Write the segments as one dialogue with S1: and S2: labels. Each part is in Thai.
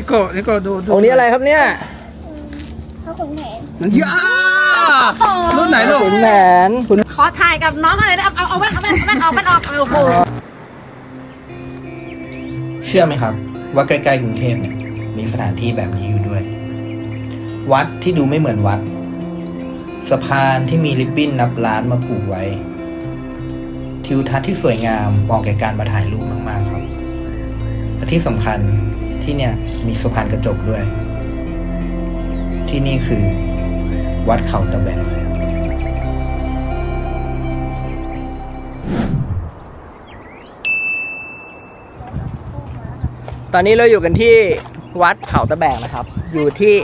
S1: นิโกนิโกดูดู
S2: ตรงนี้อะไรครับเนี่ย
S3: เขาขุนแผน
S1: ย่ารุ่นไหนลูก
S2: ขุนแผนขุน
S4: ขอถ่ายกับน้องเขาหน่อยนะเอาเอาแว่นเอาแว่นเอาแว่นเอาแว่นออกโอ้โห
S5: เชื่อไหมครับ ว่าใกล้ๆกรุงเทพเนี่ยมีสถานที่แบบนี้อยู่ด้วย วัดที่ดูไม่เหมือนวัด สะพานที่มีริบบิ้นนับล้านมาผูกไว้ ทิวทัศน์ที่สวยงามเหมาะแก่การมาถ่ายรูปมากๆครับและที่สำคัญ ที่เนี่ยมีสะพานกระจกด้วย ที่นี่คือ วัดเขาตะแบก
S2: ตอนนี้เราอยู่กันที่วัดเขาตะแบกนะครับ อยู่ที่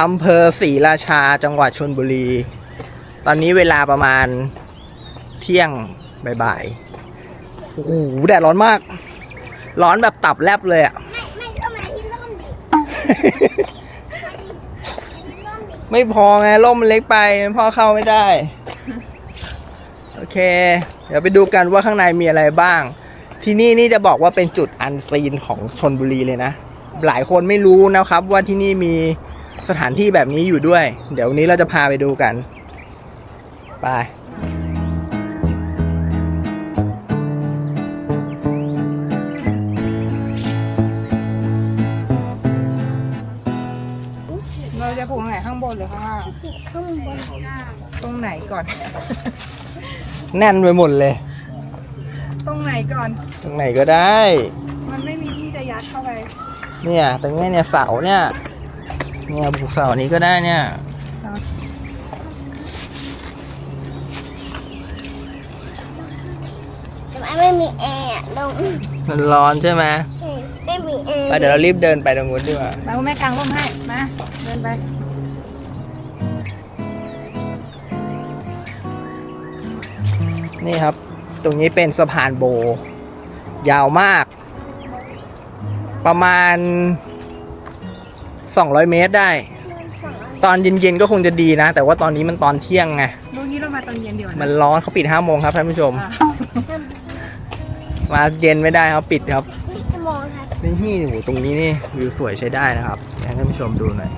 S2: อำเภอศรีราชาจังหวัดชนบุรี ตอนนี้เวลาประมาณเที่ยงบ่ายๆโอ้โหแดดร้อนมาก ร้อนแบบตับแลบเลยอะ
S3: ไม่ก็มาที่ร่มดิร่มดิ
S2: ไม่พอไงร่มมันเล็กไปพ่อเข้าไม่ได้ โอเค เดี๋ยวไปดูกันว่าข้างในมีอะไรบ้าง ที่นี่นี่จะบอกว่าเป็นจุดอันซีนของชนบุรีเลยนะ หลายคนไม่รู้นะครับ ว่าที่นี่มีสถานที่แบบนี้อยู่ด้วย เดี๋ยววันนี้เราจะพาไปดูกัน ไป
S4: นข้างบนหรือข้างล่าง
S3: ข้างบน
S4: ตรงไหนก่อน
S2: แน่นไปหมดเลย
S4: ตรงไหนก่อน
S2: ตรงไหนก็ได้
S4: มันไม่มีที่จะยัดเข้าไป
S2: เนี่ยตรงเนี้ยเนี่ยเสาเนี่ย เนี่ยผูกเสานี้ก็ได้เนี่ย
S3: ทำไมไม่มีแอร์อะลง
S2: มันร้อนใช่ไหม
S3: ไม่มีแอร์
S2: ไปเดี๋ยวเรารีบเดินไปตรงนู้นดีกว่า
S4: มาคุณแม่กางร่มให้ มา เดินไป
S2: นี่ครับ ตรงนี้เป็นสะพานโบ ยาวมาก ประมาณ 200 เมตรได้ ตอนเย็นๆก็คงจะดีนะ แต่ว่าตอนนี้มันตอนเที่ยงไง
S4: ดูนี้เรามาตอนเย็นเดียว
S2: มั
S4: นะ
S2: นร้อนเขาปิด5โมงครับท่านผู้ชม มาเย็นไม่ได้ครับปิดครับ
S3: นี่จะมองครับ
S2: นี่โอ้โหตรงนี้นี่วิวสวยใช้ได้นะครับให้ท่านผู้ชมดูหน่อย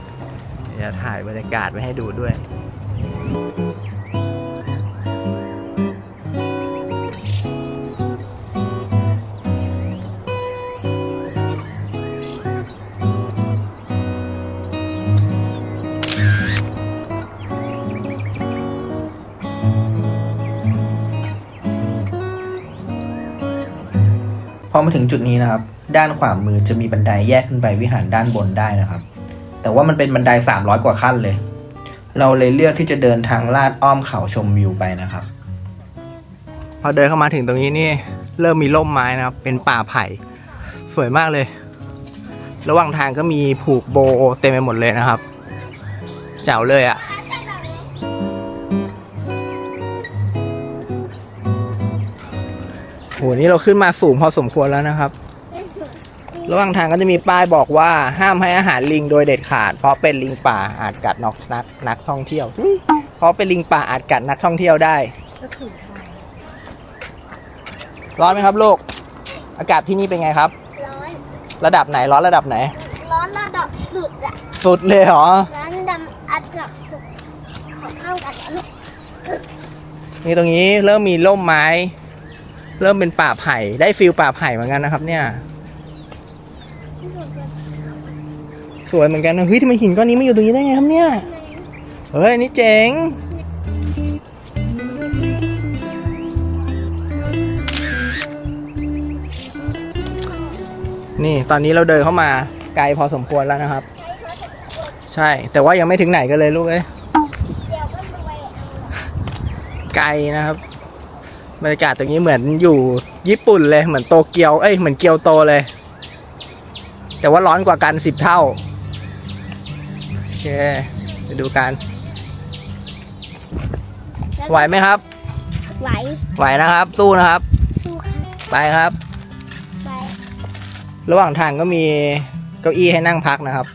S2: เดี๋ยวถ่ายบรรยากาศไว้ให้ดูด้วย
S5: อมาถึงจุดนี้นะครับ ด้านขวามือจะมีบันไดแยกขึ้นไปวิหารด้านบนได้นะครับ แต่ว่ามันเป็นบันได 300 กว่าขั้นเลย เราเลยเลือกที่จะเดินทางลาดอ้อมเขาชมวิวไปนะครับ
S2: พอเดินเข้ามาถึงตรงนี้นี่เริ่มมีร่มไม้นะครับ เป็นป่าไผ่สวยมากเลย ระหว่างทางก็มีผูกโบเต็มไปหมดเลยนะครับแจ๋วเลยอะ่ะ โหนี่เราขึ้นมาสูงพอสมควรแล้วนะครับ ระหว่างทางก็จะมีป้ายบอกว่าห้ามให้อาหารลิงโดยเด็ดขาด เพราะเป็นลิงป่าอาจกัดนกนักนักท่องเที่ยวอุ๊ยเพราะเป็นลิงป่าอาจกัดนักท่องเที่ยวได้ ร้อนไหมครับลูก อากาศที่นี่เป็นไงครับ
S3: ร้อน
S2: ระดับไหนร้อนระดับไหน
S3: ร้อนระดับสุดอะ
S2: สุดเลยเหรอ
S3: ร้อนดำอันดับสุด ขอเข้ากันนะลูก
S2: นี่ตรงนี้เริ่มมีร่มไม้ เริ่มเป็นป่าไผ่ได้ฟิลป่าไผ่เหมือนกันนะครับ เนี่ย สวยเหมือนกันนะเฮ้ยทำไมหินก้อนนี้มาอยู่ตรงนี้ได้ไงครับเนี่ยเฮ้ยนี่เจ๋งนี่ตอนนี้เราเดินเข้ามาไกลพอสมควรแล้วนะครับ ใช่แต่ว่ายังไม่ถึงไหนกันเลยลูกเอ้ยไกลนะครับ บรรยากาศตรงนี้เหมือนอยู่ญี่ปุ่นเลยเหมือนโตเกียว เอ้ยเหมือนเกียวโตเลย แต่ว่าร้อนกว่ากันสิบเท่า โอเคไปดูกัน ไหวไหมครับ
S3: ไหว
S2: ไหวนะครับ สู้นะครับ
S3: สู้ค่ะ
S2: ไปครับ
S3: ไหว
S2: ระหว่างทางก็มีเก้าอี้ให้นั่งพักนะครับ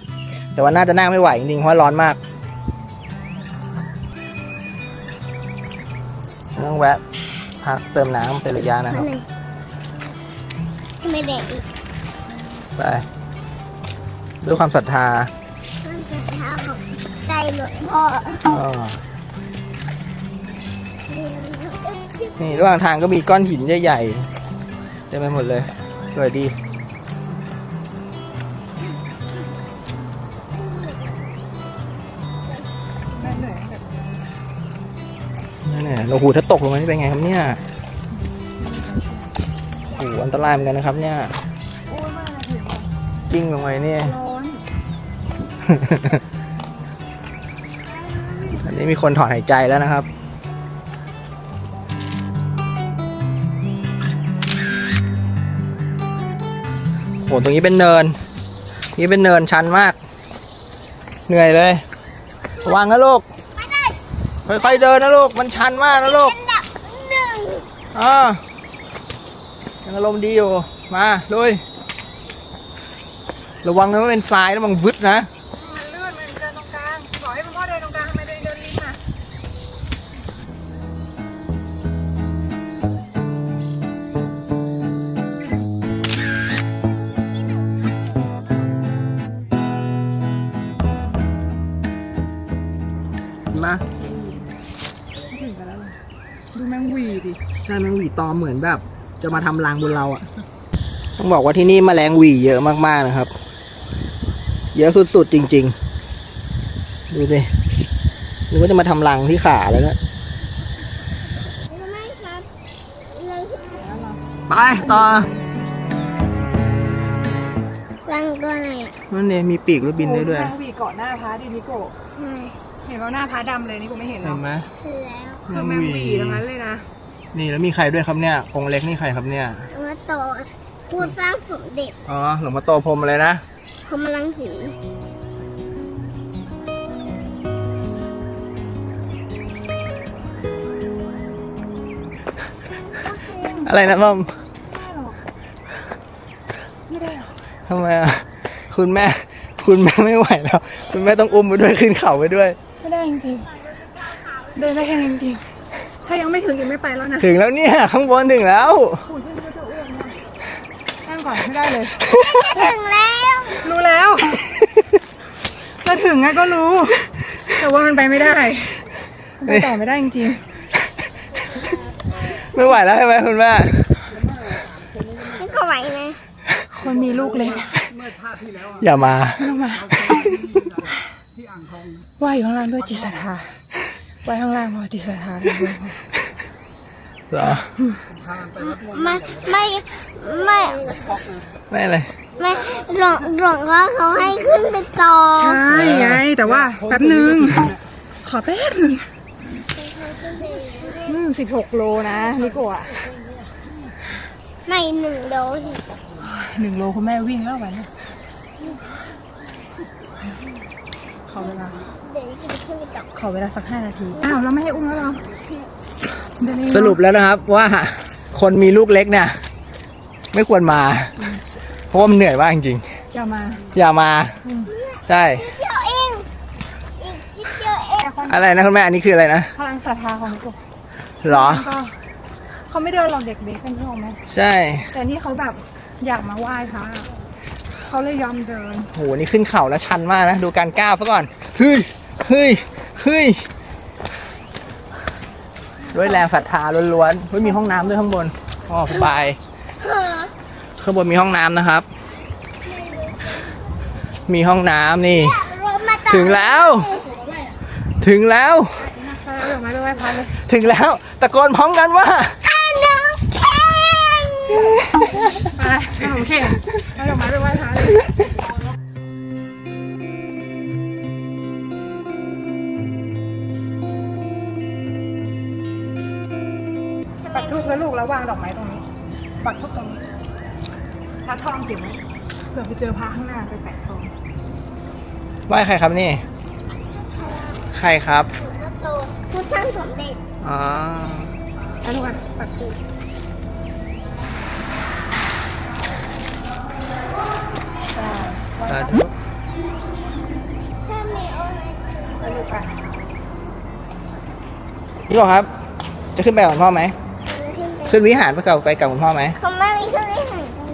S2: แต่ว่าน่าจะนั่งไม่ไหวจริงๆเพราะร้อนมากต้องแวะ พักเติมน้ำเป็นระยะนะค
S3: ข้า
S2: รับ
S3: งในทำไมแดดอีก
S2: ไป ด้วยความศรัทธา
S3: มันจะเท้าของใจหลวงพ่อ
S2: อ๋อนี่ระหว่างทางก็มีก้อนหินใหญ่ๆเต็มไปหมดเลยสวยดี โอ้โหถ้าตกลงมานี่เป็นไงครับเนี่ยโอ้โหอันตรายเหมือนกันนะครับ เนี่ยกิ้งลงไปเนี่ยอันนี้มีคนถอนหายใจแล้วนะครับโหตรงนี้เป็นเนิน นี่เป็นเนินชันมาก เหนื่อยเลยระวังนะลูก ค่อยๆเดินนะลูก มันชันมากนะลูก
S3: อันดับหนึ่ง
S2: อ่ายังอารมณ์ดีอยู่ มาลุยระวังนะว่าเป็นทรายแล้วมันวึดนะ
S4: ใช่
S2: แมงหวีตอมเหมือนแบบ จะมาทำรังบนเราอะต้องบอกว่าที่นี่แมลงหวีเยอะมากๆนะครับ เยอะสุดๆจริง ๆ ดูสินึกว่าจะมาทำรังที่ขาแล้วนะ
S3: รู้ไหมครับรัง
S2: ไปต่อ
S3: รังตัวไหนอะ
S2: นั่นเนี่ยมีปีกแล้วบินได้ด้วย
S4: แมงวีเกาะหน้าพระดินิโกะ
S3: ใช่
S4: เห็นว่าหน้าพระดำเลยนี่กูไม่เห็นหร
S2: เห็
S4: อก
S2: นไหม
S3: คือแล้ว
S4: คือแมงวีทั้งนั้นเลยนะ
S2: นี่แล้วมีใครด้วยครับเนี่ยองค์เล็กนี่ใครครับเนี่ย
S3: เอามาโตผู้สร้างสมเด็จ
S2: อ๋อหลวงพ่อโตพรหมอะไรนะ
S3: พรหมรังสี
S2: อะไรนะม่อม
S4: ไม่ได้หรอก
S2: ทำไมอะคุณแม่ คุณแม่ไม่ไหวแล้ว คุณแม่ต้องอุ้มไปด้วยขึ้นเขาไปด้วย
S4: ไม่ได้จริงๆเดินได้แค่นี้จริงๆ ถ้ายังไม่ถึงยังไม่ไปแล้วนะ
S2: ถึงแล้วเนี่ย ข้างบนถึงแล้ว
S4: นั่งก่อนไม่ได้เลย
S3: ถึงแล้ว
S4: รู้แล้วจะถึงไงก็รู้ แต่ว่ามันไปไม่ได้มันไปต่อไม่ได้จริง
S2: ไม่ไหวแล้วใช่ไหมคุณแม่
S3: นี่ก็ไหวนะ
S4: ๆคนมีลูกเล็ก
S2: อย่ามา
S4: ไม่ต้องมา ว่ายอยู่ข้างล่างด้วยจิตศรัทธา ว่ายข้างล่างเพราะจิตศรัทธาด้วย
S2: เหรอ
S3: ไม่ไม่ไม่
S2: ไม่อะไร
S3: ไม่หลวงหลวงพ่อเขาให้ขึ้นไปต่อ
S4: ใช่ไงแต่ว่าแป๊บนึง ขอแป๊บนึงอืมสิบหกโลนะนิโกะ
S3: ไม่หนึ่งโดส
S4: หนึ่งโลคุณแม่วิ่งแล้ววันนี้ขอเวลา
S3: เดี๋ยวจะขึ้นไปต่ อ
S4: ขอเวลาสักห้านาที อ้าวเราไม่ให้อุ้มแล้วเหรอเดินเอง
S2: สรุปแล้วนะครับว่าคนมีลูกเล็กเนี่ยไม่ควรมา เพราะว่ามันเหนื่อยมากจริง
S4: อย่ามา
S2: ๆอย่ามาใช่
S3: เดียวเองอีกนิดเดียวเอง
S2: อะไรนะคุณแม่อันนี้คืออะไรนะ
S4: พลังศรัทธาของนิโกะ
S2: เหรอ
S4: ก็เขาไม่เดินหรอกเด็กๆเป็นที่ไหม
S2: ใช่
S4: แต่นี่เขาแบบอยากมาไหว้พระเขาเลยยอมเดิน
S2: โหนี่ขึ้นเขาแล้วชันมากนะ ดูการก้าวซะก่อนเฮ้ยเฮ้ย เฮ้ยด้วยแรงศรัทธาล้วนๆเฮ้ยมีห้องน้ำด้วยข้างบนอ๋อสบายข้างบนมีห้องน้ำนะครับ มีห้องน้ำนี่
S3: รถมาต่อ
S2: ถึงแล้ว ถึงแล้ว
S4: ไปเอาดอกไม้ไปไหว้พระเลย
S2: ถึงแล้ว ตะโกนพร้อมกันว่า
S3: ข้าน้ำแข็ง
S4: ไปขนมเข่งเอาดอกไม้ไปไหว้พระเลยปัก บแล้วลูกแล้ววางดอกไม้ตรงนี้ ปักทูบตรงนี้พระทองเก็บไว้เผื่อไปเจอพระข้างหน้าไปแปะทอง
S2: ไหว้ใครครับนี่ ใครครับ
S3: มาโตผู้สร้างสมเด็จ
S2: อ๋อ
S4: แล้วทุกคนปักทูบ
S2: สาธุ
S3: ถ้ามีโอไแล้
S4: วลูกอะ
S2: พี่บอกครับ จะขึ้นไปกับคุณพ่อไหม
S3: ขึ้นไป
S2: ขึ้นวิหารไปกับไปกับคุณพ่อไหม
S3: เขาไม่มีเครื่องเล่นไหนกัน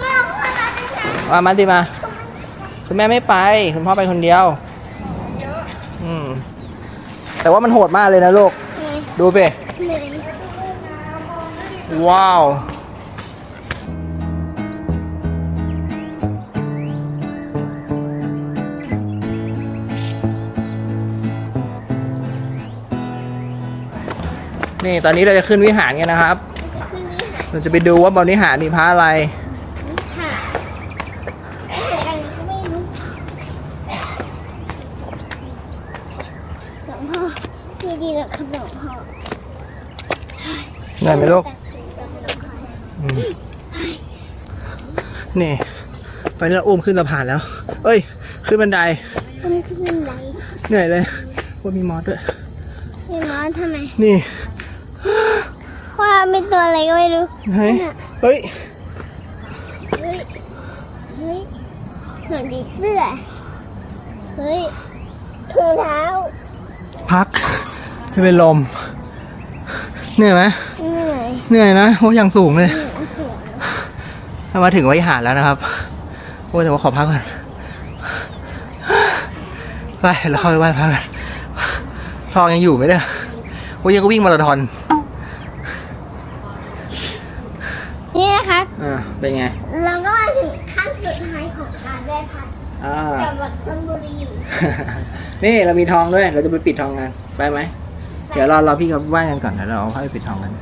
S3: ไม่เอาเครื่อง
S2: มามาดิมา คุณแม่ไม่ไป คุณพ่อไปคนเดียว อืม แต่ว่ามันโหดมากเลยนะลูก ดูไป
S3: เหนื่อย
S2: ว้าว นี่ตอนนี้เราจะขึ้นวิหารกันนะครับ
S3: ขึ้นวิหาร
S2: เราจะไปดูว่าบนวิหารมีพระอะไร
S3: ค่ะอะไรก็ไม่รู้หลวงพ่อพี่ดีนะครับหลวงพ่อ
S2: เหนื่อยไหมลูกอืมนี่ตอนนี้เราอุ้มขึ้นสะพานแล้ว เอ้ย ขึ้นบันได
S3: ก็ไม่ขึ้นไหน
S2: เหนื่อยเลยว่ามีมอสด้วย
S3: พี่น้อยทำไม
S2: นี่
S3: ว่ามีตัวอะไรก็ไม่รู้
S2: ไหนเฮ้ย
S3: เฮ้ยเฮ้ยเหมือนผีเสื้อเฮ้ยถุงเท้า
S2: พักจะเป็นลมเหนื่อยไหม
S3: เหนื่อย
S2: เหนื่อยนะโอ้ยังสูงเลยถ้ามาถึงวิหารแล้วนะครับโอ้แต่ว่าขอพักก่อนไปเราเข้าไปไหว้พระกันทองยังอยู่ไหมเนี่ยโอ้ยังก็วิ่งมาราธอน
S3: นี่นะครับ
S2: อ่า เป็นไง
S3: เราก็มาถึงขั้นสุดท้ายของการได้พัด
S2: อ่า
S3: จังหวัดชลบุรี
S2: นี่เรามีทองด้วย เราจะไปปิดทองกันไปไหม เดี๋ยวรอรอพี่เขาไหว้กันก่อนเดี๋ยวเราเอาเข้าไปปิดทองกัน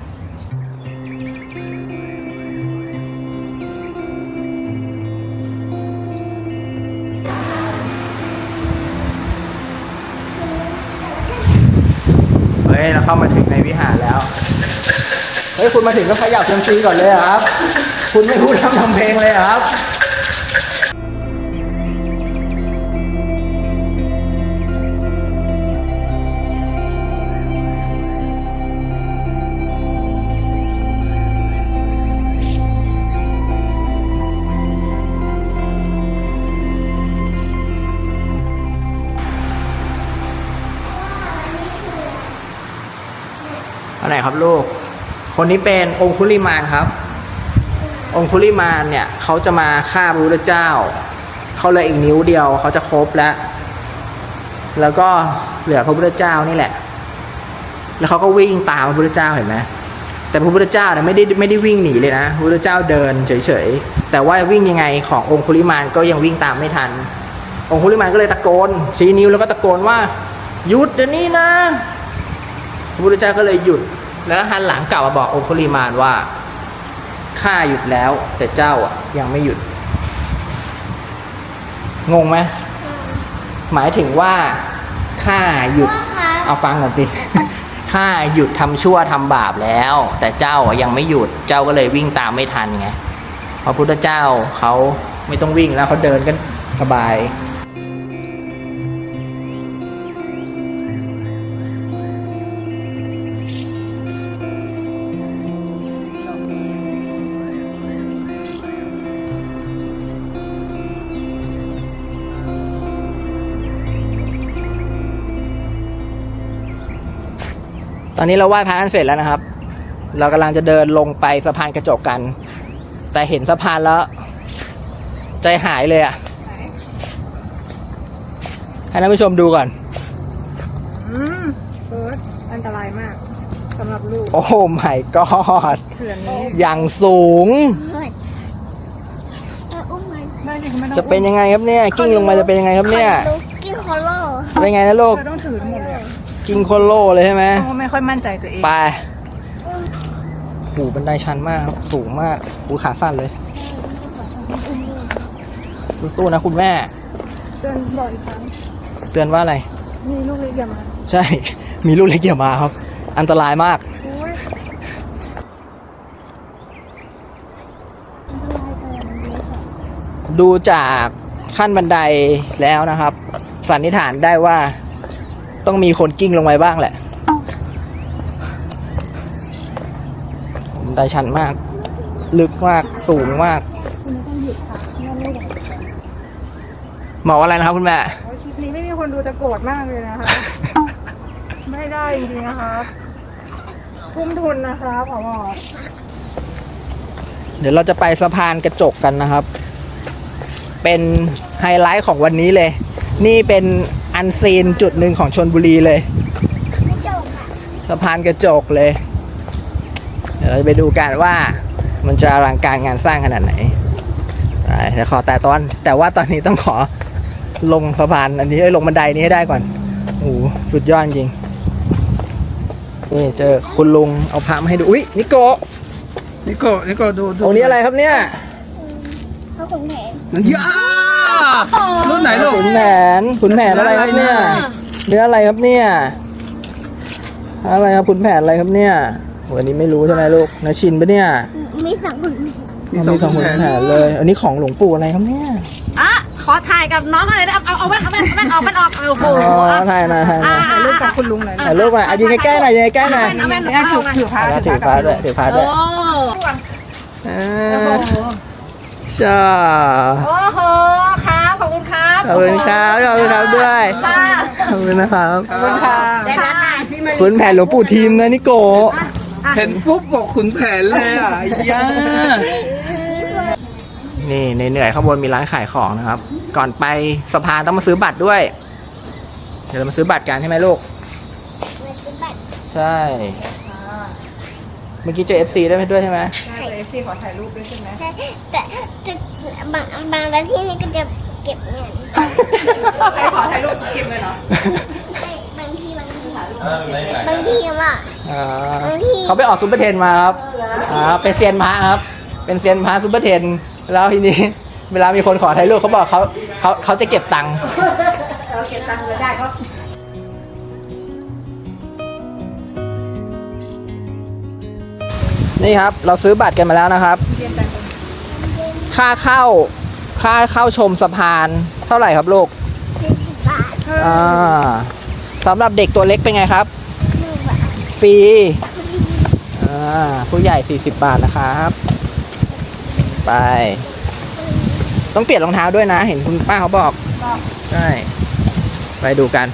S2: เฮ้ย เราเข้ามาถึงในวิหารแล้ว เฮ้ย คุณมาถึงก็ขยับเซียมซีก่อนเลยเหรอครับ คุณไม่พูดทำทำเพลงเลยเหรอครับ ครับลูก คนนี้เป็นองคุลิมานครับ องคุลิมานเนี่ยเขาจะมาฆ่าพระพุทธเจ้า เขาเลยอีกนิ้วเดียวเขาจะครบแล้ว แล้วก็เหลือพระพุทธเจ้านี่แหละ แล้วเขาก็วิ่งตามพระพุทธเจ้าเห็นไหมแต่พระพุทธเจ้าเนี่ยไม่ได้ไม่ได้วิ่งหนีเลยนะพระพุทธเจ้าเดินเฉยๆ แต่ว่าวิ่งยังไงขององคุลิมานก็ยังวิ่งตามไม่ทัน องคุลิมานก็เลยตะโกนชี้นิ้วแล้วก็ตะโกนว่าหยุดเดี๋ยวนี้นะพระพุทธเจ้าก็เลยหยุด แล้วหันหลังกลับมาบอกองคุลิมานว่าข้าหยุดแล้ว แต่เจ้าอะ ยังไม่หยุด งงไหมหมายถึงว่าข้าหยุด เอาฟังก่อนสิข้าหยุดทำชั่วทำบาปแล้ว แต่เจ้าอะยังไม่หยุดเจ้าก็เลยวิ่งตามไม่ทันไงพระพุทธเจ้าเขาไม่ต้องวิ่งแล้วเขาเดินกันสบาย ตอนนี้เราไหว้พระกันเสร็จแล้วนะครับ เรากำลังจะเดินลงไปสะพานกระจกกัน แต่เห็นสะพานแล้ว ใจหายเลยอะ่ะ ให้ท่านผู้ชมดูก่อน
S4: อืมเฟิร์สอันตรายมากสำหรับลูก
S2: โอ้ my god
S4: เถื่อนนี้
S2: อย่างสูง
S3: เฮ้ยเอออุ้มมัน
S4: ได้จริงไม่ต้อง
S2: จะเป็นยังไงครับเนี่ย กิ้งลงมาจะเป็นยังไงครับเนี่ย
S3: ขอดูกินคอโล
S2: เป็นไงนะลูก
S4: เธอต้องถือทั้งหมดเลยอะ
S2: กิ้งโคโลเลยใช่ไหม
S4: เพราะว่าไม่ ค่อยมั่นใจตัวเอง
S2: ไปหูบันไดชันมาก สูงมากหูขาสั้นเลยตู้ๆนะคุณแม่
S4: เตือนบอกอีกครั้ง
S2: เตือนว่าอะไร
S4: มีลูกเล็กอย่ามา
S2: ใช่ มีลูกเล็กอย่ามาครับ อันตรายมาก
S4: โอ้ย
S2: ดูจากขั้นบันไดแล้วนะครับ สันนิษฐานได้ว่า ต้องมีคนกิ้งลงไปบ้างแหละ บันไดชันมาก ลึกมาก สูงมาก บอกว่าอะไรนะครับคุณแม่
S4: โอ้ยคลิปนี้ไม่มีคนดูจะโกรธมากเลยนะคะ ไม่ได้จริงๆนะครับทุ่มทุนนะครับขอบอก
S2: เดี๋ยวเราจะไปสะพานกระจกกันนะครับ เป็นไฮไลท์ของวันนี้เลย นี่เป็นอันซีนจุดหนึ่งของชนบุรีเลย
S3: ไม่จบอะ
S2: สะพานกระจกเลยเดี๋ยวเราจะไปดูกันว่ามันจะอลังการงานสร้างขนาดไหนไปเดี๋ยวขอแต่ตอน แต่ว่าตอนนี้ต้องขอลงสะพานอันนี้เอ้ยลงบันไดนี้ให้ได้ก่อนโอ้โหสุดยอดจริง นี่เจอคุณลุงเอาพระมาให้ดูอุ๊ยนิโกะ
S1: นิโก้นิโก้ดูดู
S2: ตรงนี้อะไรครับเนี่ย
S3: เพราะขุนแผน
S1: ยารุ่นไหนลูก
S2: ขุนแผนขุนแผนอะไรครับเนี่ยเนื้ออะไรครับเนี่ย อะไรครับขุนแผนอะไรครับเนี่ย วันนี้ไม่รู้ใช่ไหมลูกนาชินปะเนี่ย
S3: มีสองขุนแผน
S2: มีสองขุนแผนเลย อันนี้ของหลวงปู่อะไรครับเนี่ย
S6: อะขอถ่ายกับน้องเขาหน่อยนะเอาเอาเอาแว่นเอาแว่นเอาแว่นออกแว่นออกโอ้โห
S2: อ๋อถ่ายหน่อยถ่ายหน่อย
S4: ถ่ายรูปกับคุณลุงหน่อย
S2: ถ่ายรูปหน่อยอะยืนใกล้ๆหน่อยยืนใกล้ๆหน่อย
S6: เอาแว่น
S4: เนี่ย
S6: เอา
S4: ถือ
S6: แว่น
S4: ถือพา
S2: แล้วถือฟ้าด้วยถือฟ้า
S6: โอ้
S2: ด้วยเออจ้า
S6: โอ้โหครับขอบคุณครับ
S2: ขอบคุณครับขอบคุณครับด้วย
S6: ค่ะ
S2: ขอบคุณนะครับ
S4: ขอบคุณค่ะ
S6: เดี๋ยวนะพี่มา
S2: ขุนแผนหลวงปู่ทีมนะนิโกะ
S1: เห็นปุ๊บบอกขุนแผนเลยอะยา
S2: นี่ในเหนื่อยๆข้างบนมีร้านขายของนะครับ ก่อนไปสะพานต้องมาซื้อบัตรด้วย เดี๋ยวเรามาซื้อบัตรกันใช่ไหมลูก
S3: มันเป็นแบบ
S2: ใช่ เมื่อกี้เจอ FC ได้ไหมด้วยใช่ไหม
S4: ใช่เอฟซีขอถ่ายรูปด้วยใช่ไหม
S3: แต่แต่แต่บางบางร้านที่นี่ก็จะเก็บเงิน
S4: ใครขอถ่ายรูปเก็บเลยเหรอ
S3: ไม่บางทีบางทีบางทีว่า
S2: อ่า
S3: บางที
S2: เขาไปออกซุปเปอร์เทนมาครับอ่าเป็นเซียนพระครับ เป็นเซียนพระซุปเปอร์เทน แล้วทีนี้ เวลามีคนขอถ่ายรูปเขาบอกเขาเขาเขาจะเก็บตังค์
S4: เราเก็บตังค์เลยได้ก็
S2: นี่ครับ เราซื้อบัตรกันมาแล้วนะครับค่าเข้า ค่าเข้าชมสะพานเท่าไหร่ครับลูก
S3: สี่สิบบาท
S2: อ่าสำหรับเด็กตัวเล็กเป็นไงครับ
S3: หนึ่งบาท
S2: ฟรีอ่าผู้ใหญ่ 40 บาทนะครับ ไป ต้องเปลี่ยนรองเท้าด้วยนะ เห็นคุณป้าเขาบอก ใช่ ไปดูกัน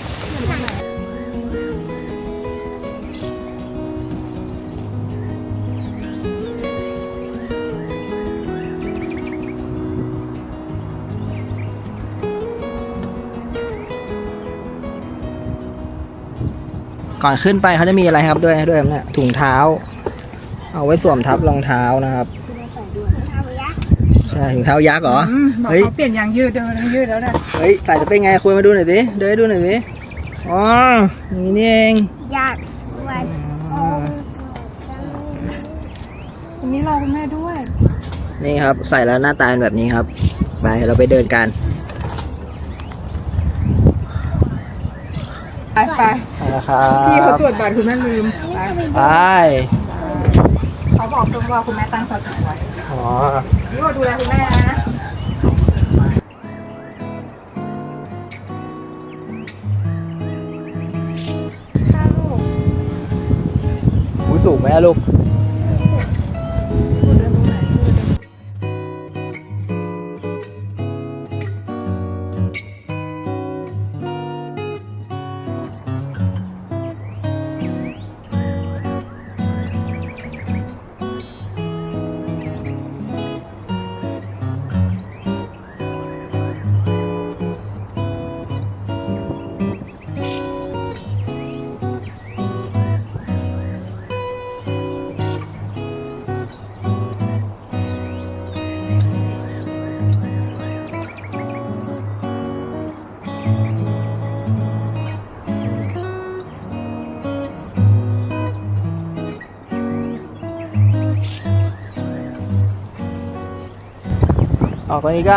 S2: ก่อนขึ้นไปเขาจะมีอะไรครับด้วยด้วยครับเนี่ยถุงเท้า เอาไว้สวมทับรองเท้านะครับ
S3: เอายะ
S2: ใช่ถุงเท้ายักษ์เหรอ
S4: อืมบอก
S2: เฮ้ย
S4: เขาเปลี่ยนยางยืดเดินยางยืดแล้วนะ
S2: เฮ้ยใส่จะเป็นไงคุยมาดูหน่อยดิเดินให้ดูหน่อยดิอ๋ออย่างนี้นี่เอง
S3: ยากวัน
S2: อ่า
S4: วันนี้รอคุณแม่ด้วย
S2: นี่ครับ ใส่แล้วหน้าตาเป็นแบบนี้ครับ ไปเราไปเดินกัน
S4: ไปไป
S2: ไปแล้วครั
S4: พี่เขา
S2: บ
S4: ตรวจบัตรคุณแม่ลืมไป
S2: ไป
S4: เขาบอกตรงว่าคุณแม่ตั้งสติไว้
S2: อ๋อ
S4: นี่ว่าดูแลคุณแม่นะถ้าลูก
S2: หูสูงไหมอะลูก
S4: ตอ
S2: นนี้ก็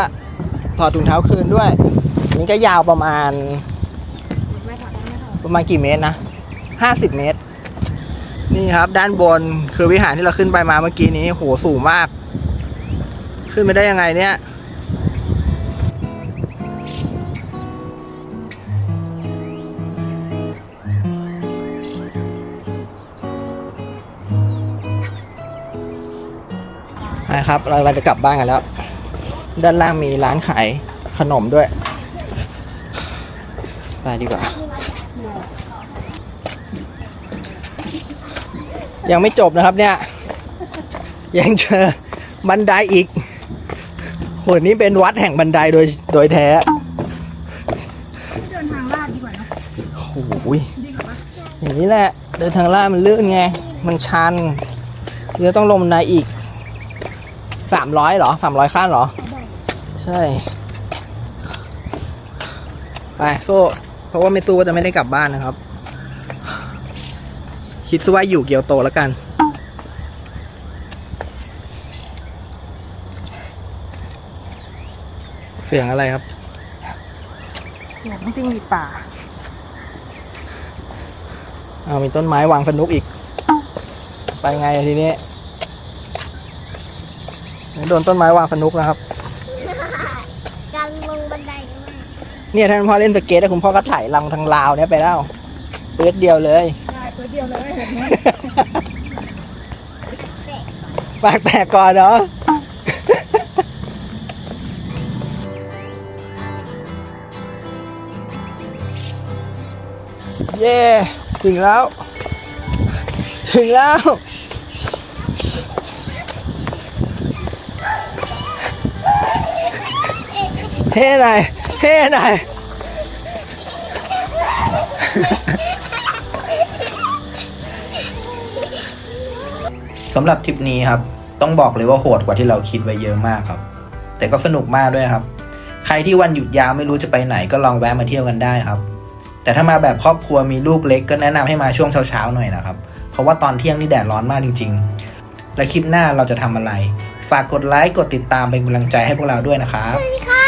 S2: ถอดถุงเท้าคืนด้วยอันนี้ก็ยาวประมาณ ประมาณกี่เมตรนะห้าสิบเมตร นี่ครับ ด้านบนคือวิหารที่เราขึ้นไปมาเมื่อกี้นี้โหสูงมาก ขึ้นไปได้ยังไงเนี่ยนะครับเราจะกลับบ้านกันแล้ว ด้านล่างมีร้านขายขนมด้วย ไปดีกว่า ยังไม่จบนะครับเนี่ย ยังเจอบันไดอีกโหนี่เป็นวัดแห่งบันไดโดยโดยแท้
S4: เดินทางลาดดีกว่านะ
S2: โอ้โหยอย่างนี้แหละ เดินทางลาดมันลื่นไง มันชันเรือต้องลงบันไดอีกสามร้อยเหรอสามร้อยขั้นเหรอ ใช่ ไปโซ่เพราะว่าไม่สู้ก็จะไม่ได้กลับบ้านนะครับ คิดซะว่าอยู่เกียวโตแล้วกันเสียงอะไรครับ
S4: หลงจริงหรีดป่า
S2: เอามีต้นไม้วางสนุกอีก ไปไงอะทีนี้ โดนต้นไม้วางสนุกนะครับ
S3: การลงบันไดกันมา
S2: เนี่ยท่านพ่อเล่นสเก็ตแล้วคุณพ่อก็ถ่ายลังทางลาวเนี่ยไปแล้วเปิดเดียวเลย
S4: ได้ตัวเดียวเลยแบบนี้
S2: ปากแตกก่อนเนาะเย่ถึงแล้ว ถึงแล้วเฮ้หน่อย เฮ้หน่อย
S5: สำหรับทริปนี้ครับ ต้องบอกเลยว่าโหดกว่าที่เราคิดไว้เยอะมากครับ แต่ก็สนุกมากด้วยครับ ใครที่วันหยุดยาวไม่รู้จะไปไหนก็ลองแวะมาเที่ยวกันได้ครับ แต่ถ้ามาแบบครอบครัวมีลูกเล็กก็แนะนำให้มาช่วงเช้าๆหน่อยนะครับ เพราะว่าตอนเที่ยงนี่แดดร้อนมากจริง ๆ และคลิปหน้าเราจะทำอะไร ฝากกดไลค์กดติดตามเป็นกำลังใจให้พวกเราด้วยนะครับ
S3: สวัสดีครับ